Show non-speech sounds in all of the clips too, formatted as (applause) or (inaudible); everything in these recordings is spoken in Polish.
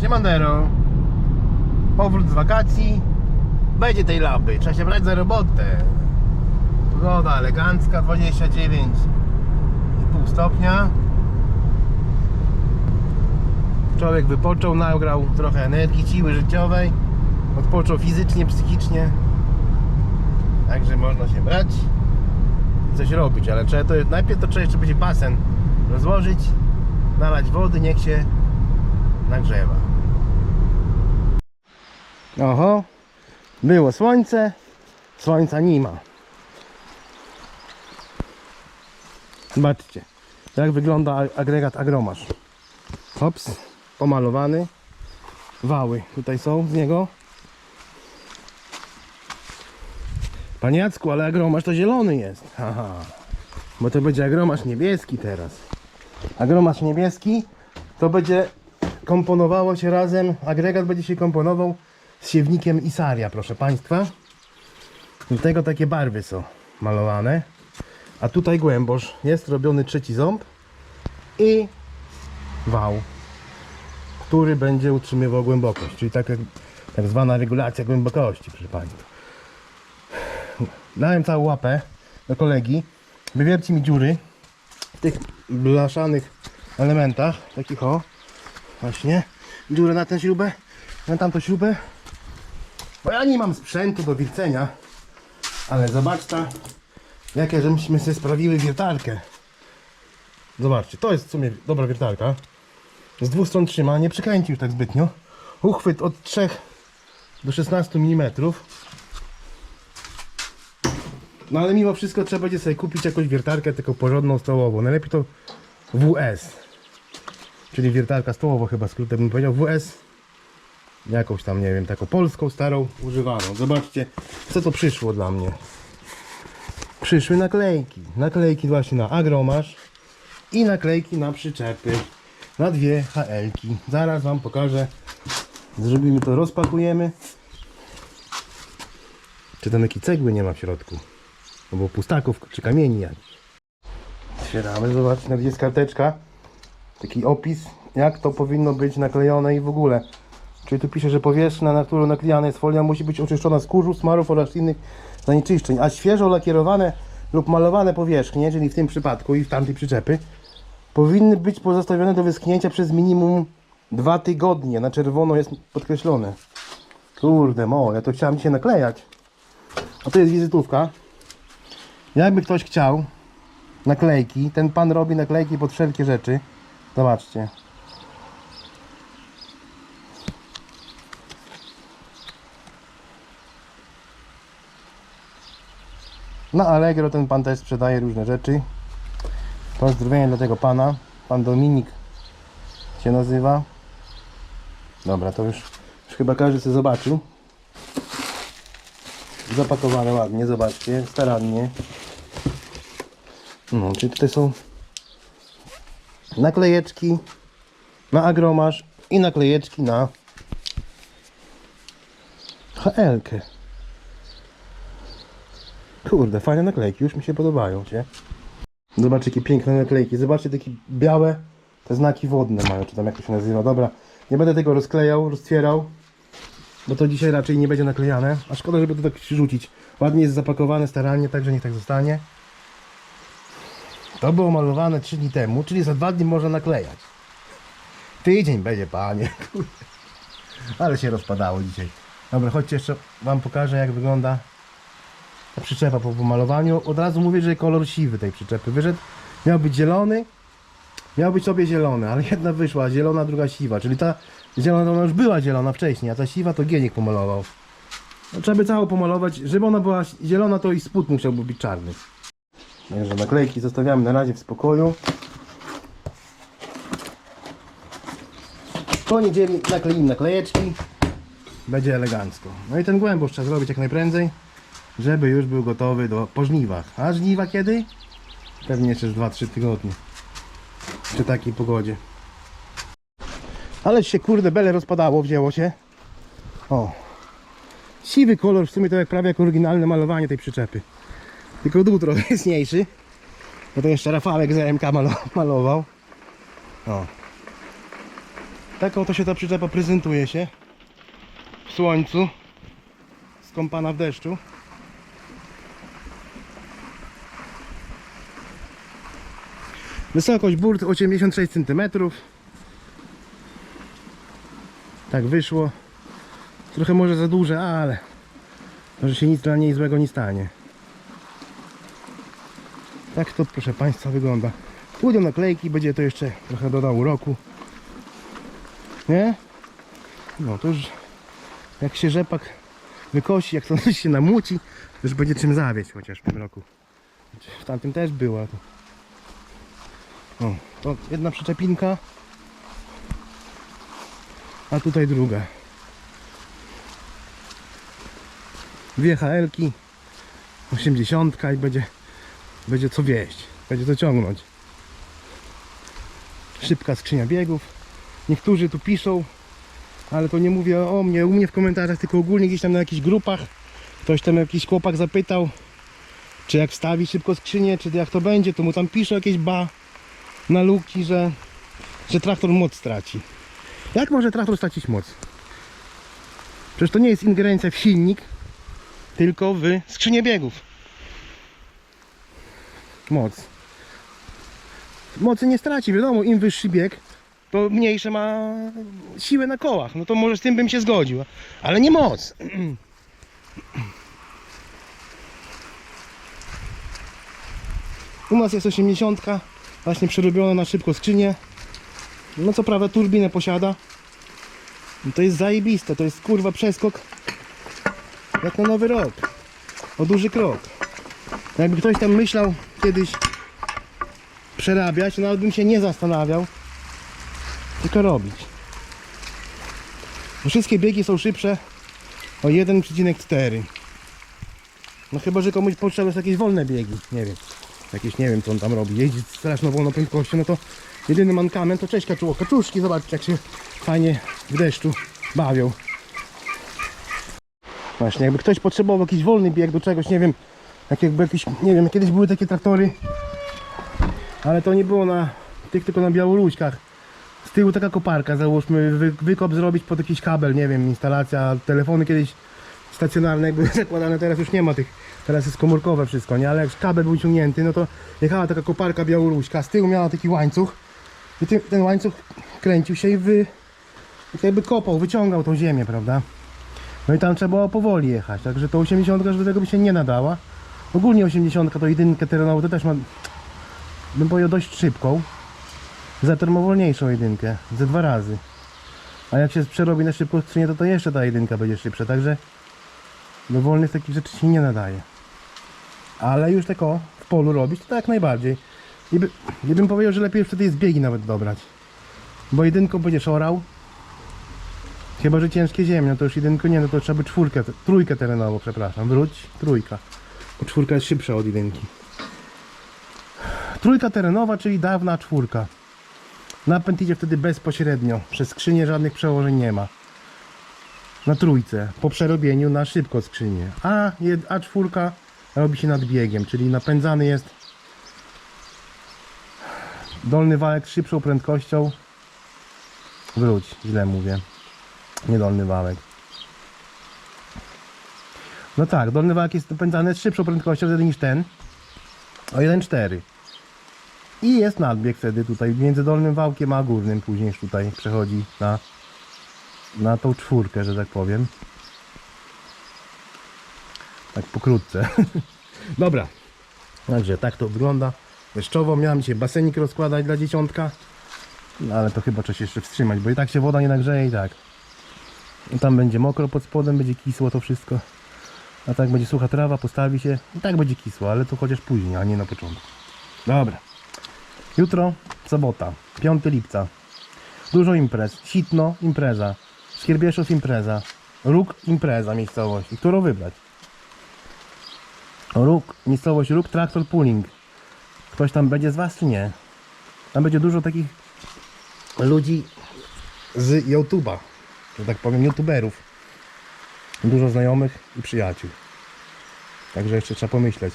Siemandero. Powrót z wakacji. Będzie tej lampy. Trzeba się brać za robotę. Pogoda elegancka, 29,5 stopnia. Człowiek wypoczął, nagrał trochę energii, siły życiowej. Odpoczął fizycznie, psychicznie. Także można się brać coś robić, ale trzeba to, najpierw to trzeba jeszcze będzie basen rozłożyć, nalać wody, niech się nagrzewa. Oho, było słońce, słońca nie ma. Zobaczcie, jak wygląda agregat agromasz. Hops, pomalowany. Wały tutaj są z niego. Panie Jacku, ale agromasz to zielony jest. Haha. Bo to będzie agromasz niebieski teraz. Agromasz niebieski to będzie komponowało się razem, agregat będzie się komponował z siewnikiem Isaria, proszę Państwa. Do tego takie barwy są malowane. A tutaj głębosz jest robiony trzeci ząb i wał, który będzie utrzymywał głębokość, czyli tak, jak, tak zwana regulacja głębokości, proszę Państwa. Dałem całą łapę do kolegi. Wywierci mi dziury w tych blaszanych elementach. Takich o. Właśnie. Dziurę na tę śrubę. Na tamtą śrubę. Bo ja nie mam sprzętu do wiercenia. Ale zobaczcie, jakie żeśmy sobie sprawiły wiertarkę. Zobaczcie, to jest w sumie dobra wiertarka. Z dwóch stron trzyma, nie przekręci już tak zbytnio. Uchwyt od 3 do 16 mm. No ale mimo wszystko trzeba będzie sobie kupić jakąś wiertarkę taką porządną stołową. Najlepiej to WS. Czyli wiertarka stołowa chyba skrótem bym powiedział. WS. Jakąś tam, nie wiem, taką polską, starą, używaną. Zobaczcie, co to przyszło dla mnie. Przyszły naklejki. Naklejki właśnie na agromasz i naklejki na przyczepy. Na dwie HL-ki. Zaraz wam pokażę. Zrobimy to, rozpakujemy. Czy tam jakiej cegły nie ma w środku? Albo pustaków, czy kamieni. Otwieramy, zobaczcie, nawet jest karteczka. Taki opis, jak to powinno być naklejone i w ogóle. Czyli tu pisze, że powierzchnia, na którą naklejana jest folia, musi być oczyszczona z kurzu, smarów oraz innych zanieczyszczeń, a świeżo lakierowane lub malowane powierzchnie, czyli w tym przypadku i w tamtej przyczepy, powinny być pozostawione do wyschnięcia przez minimum dwa tygodnie. Na czerwono jest podkreślone. Kurde, mo, ja to chciałem dzisiaj naklejać. A to jest wizytówka. Jakby ktoś chciał naklejki, ten pan robi naklejki pod wszelkie rzeczy. Zobaczcie. Na Allegro ten pan też sprzedaje różne rzeczy. Pozdrowienia dla tego pana. Pan Dominik się nazywa. Dobra, to już, już chyba każdy sobie zobaczył. Zapakowane ładnie, zobaczcie, starannie. No, czyli tutaj są naklejeczki na agromasz i naklejeczki na HL-kę. Kurde, fajne naklejki, już mi się podobają, cię. Zobaczcie, jakie piękne naklejki. Zobaczcie, takie białe te znaki wodne mają, czy tam jak to się nazywa. Dobra, nie będę tego rozklejał, roztwierał, bo to dzisiaj raczej nie będzie naklejane. A szkoda, żeby to tak rzucić. Ładnie jest zapakowane starannie, także niech tak zostanie. To było malowane 3 dni temu, czyli za 2 dni można naklejać. Tydzień będzie, panie. (laughs) Ale się rozpadało dzisiaj. Dobra, chodźcie jeszcze wam pokażę jak wygląda ta przyczepa po pomalowaniu. Od razu mówię, że kolor siwy tej przyczepy wyszedł. Miał być zielony, miał być sobie zielony, ale jedna wyszła zielona, druga siwa. Czyli ta zielona ona już była zielona wcześniej, a ta siwa to Gienik pomalował. No, trzeba by całą pomalować. Żeby ona była zielona, to i spód musiałby być czarny. Także naklejki zostawiamy na razie w spokoju. Po niedzieli nakleimy naklejeczki. Będzie elegancko. No i ten głębosz trzeba zrobić jak najprędzej, żeby już był gotowy do po żniwach. A żniwa kiedy? Pewnie jeszcze z 2-3 tygodnie. Przy takiej pogodzie. Ale się kurde bele rozpadało, wzięło się. O. Siwy kolor w sumie to jak prawie jak oryginalne malowanie tej przyczepy. Tylko dół trochę jasniejszy. Bo to jeszcze Rafałek z RMK malo- malował. O. Tak oto się ta przyczepa prezentuje się w słońcu, skąpana w deszczu. Wysokość burt 86 cm. Tak wyszło. Trochę może za duże, ale może się nic dla niej złego nie stanie. Tak to proszę Państwa wygląda. Pójdą naklejki, będzie to jeszcze trochę dodało roku. Nie? No to już jak się rzepak wykosi, jak to (laughs) się namuci, to już będzie czym zawieść chociaż w tym roku. W tamtym też była. O, to jedna przyczepinka, a tutaj druga. Dwie HL-ki, 80 i będzie, będzie co wieść, będzie co ciągnąć. Szybka skrzynia biegów. Niektórzy tu piszą, ale to nie mówię o mnie, u mnie w komentarzach, tylko ogólnie gdzieś tam na jakichś grupach. Ktoś tam jakiś chłopak zapytał, czy jak wstawi szybko skrzynię, czy jak to będzie, to mu tam piszą jakieś ba na luki, że, że traktor moc straci. Jak może traktor stracić moc? Przecież to nie jest ingerencja w silnik, tylko w skrzynię biegów. Moc. Mocy nie straci, wiadomo, im wyższy bieg, to mniejsze ma siłę na kołach. No to może z tym bym się zgodził, ale nie moc. U nas jest 80, właśnie przerobiona na szybko skrzynię. No co prawda turbinę posiada. No to jest zajebiste, to jest kurwa przeskok jak na nowy rok. O duży krok. Jakby ktoś tam myślał kiedyś przerabiać, nawet bym się nie zastanawiał, tylko robić. Wszystkie biegi są szybsze o 1,4. No chyba, że komuś potrzebne są jakieś wolne biegi, nie wiem. Jakieś, nie wiem co on tam robi, jeździ straszną wolną prędkością, no to jedyny mankament to cześć kaczuło. Kaczuszki, zobaczcie jak się fajnie w deszczu bawią. Właśnie, jakby ktoś potrzebował jakiś wolny bieg do czegoś, nie wiem, jak jakby jakiś, nie wiem, kiedyś były takie traktory, ale to nie było na tych, tylko na Białoruśkach. Z tyłu taka koparka, załóżmy, wy, wykop zrobić pod jakiś kabel, nie wiem, instalacja, telefony kiedyś stacjonarne były (laughs) zakładane, teraz już nie ma tych, teraz jest komórkowe wszystko, nie, ale jak kabel był ciągnięty, no to jechała taka koparka Białoruśka, z tyłu miała taki łańcuch i ty, ten łańcuch kręcił się i wy, tak jakby kopał, wyciągał tą ziemię, prawda? No i tam trzeba było powoli jechać, także to 80 już tego by się nie nadała. Ogólnie 80 to jedynkę terenową to też ma, bym powiedział, dość szybką. Za termowolniejszą jedynkę, ze dwa razy. A jak się przerobi na szybką skrzynię, to to jeszcze ta jedynka będzie szybsza, także do wolnych takich rzeczy się nie nadaje. Ale już tak o, w polu robić, to tak najbardziej. I by, ja bym powiedział, że lepiej wtedy jest biegi nawet dobrać. Bo jedynką będziesz orał, Chyba, że ciężkie ziemie, no to już jedynko nie, no to trzeba by czwórkę, trójkę terenową, przepraszam, wróć, trójka. Czwórka jest szybsza od jedynki. Trójka terenowa, czyli dawna czwórka. Napęd idzie wtedy bezpośrednio, przez skrzynię żadnych przełożeń nie ma. Na trójce, po przerobieniu na szybko skrzynię. A, a czwórka robi się nad biegiem, czyli napędzany jest dolny wałek z szybszą prędkością. Wróć, źle mówię. Niedolny wałek. No tak, dolny wałek jest napędzany z szybszą prędkością wtedy niż ten. O 1,4. I jest nadbieg wtedy tutaj między dolnym wałkiem a górnym później już tutaj przechodzi na, na tą czwórkę, że tak powiem. Tak pokrótce. (laughs) Dobra. Także tak to wygląda. Deszczowo miałem dzisiaj basenik rozkładać dla dzieciątka. No ale to chyba trzeba się jeszcze wstrzymać, bo i tak się woda nie nagrzeje i tak. Tam będzie mokro pod spodem, będzie kisło to wszystko. A tak będzie sucha trawa, postawi się i tak będzie kisło, ale to chociaż później, a nie na początku. Dobra. Jutro sobota, 5 lipca. Dużo imprez. Sitno impreza. Skierbieszów impreza. Róg impreza miejscowość. I którą wybrać? Róg, miejscowość Róg Traktor Pooling. Ktoś tam będzie z Was czy nie? Tam będzie dużo takich ludzi z YouTube'a że tak powiem, youtuberów. Dużo znajomych i przyjaciół. Także jeszcze trzeba pomyśleć.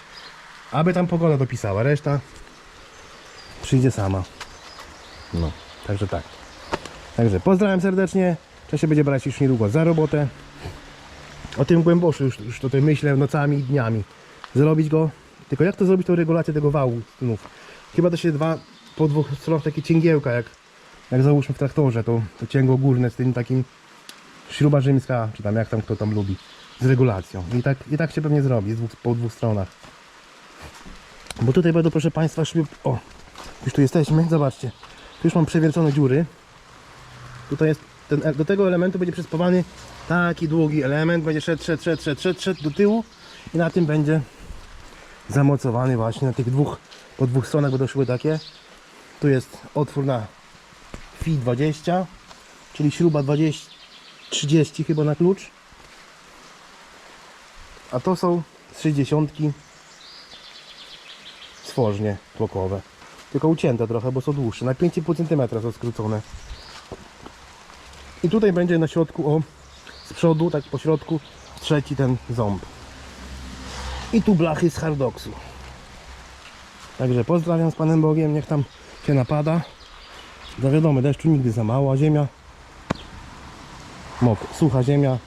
Aby tam pogoda dopisała, reszta przyjdzie sama. No, także tak. Także pozdrawiam serdecznie. Trzeba się będzie brać już niedługo za robotę. O tym głęboszu już, już tutaj myślę nocami i dniami. Zrobić go. Tylko jak to zrobić tą regulację tego wału znów? Chyba to się dwa po dwóch stronach takie cięgiełka jak, jak załóżmy w traktorze, to, to cięgło górne z tym takim śruba rzymska, czy tam jak tam kto tam lubi, z regulacją. I tak, i tak się pewnie zrobi dwóch, po dwóch stronach. Bo tutaj będą proszę Państwa szły, o, już tu jesteśmy, zobaczcie. Tu już mam przewiercone dziury. Tutaj jest, ten, do tego elementu będzie przyspawany taki długi element, będzie szedł, szedł, szedł, szedł, szedł, szedł do tyłu i na tym będzie zamocowany właśnie na tych dwóch, po dwóch stronach będą szły takie. Tu jest otwór na FI 20, czyli śruba 20, 30 chyba na klucz. A to są z 60 stworznie tłokowe. Tylko ucięte trochę, bo są dłuższe. Na 5,5 cm są skrócone. I tutaj będzie na środku, o, z przodu, tak po środku, trzeci ten ząb. I tu blachy z hardoksu. Także pozdrawiam z Panem Bogiem, niech tam się napada. No wiadomo, deszczu nigdy za mało, a ziemia mok, sucha ziemia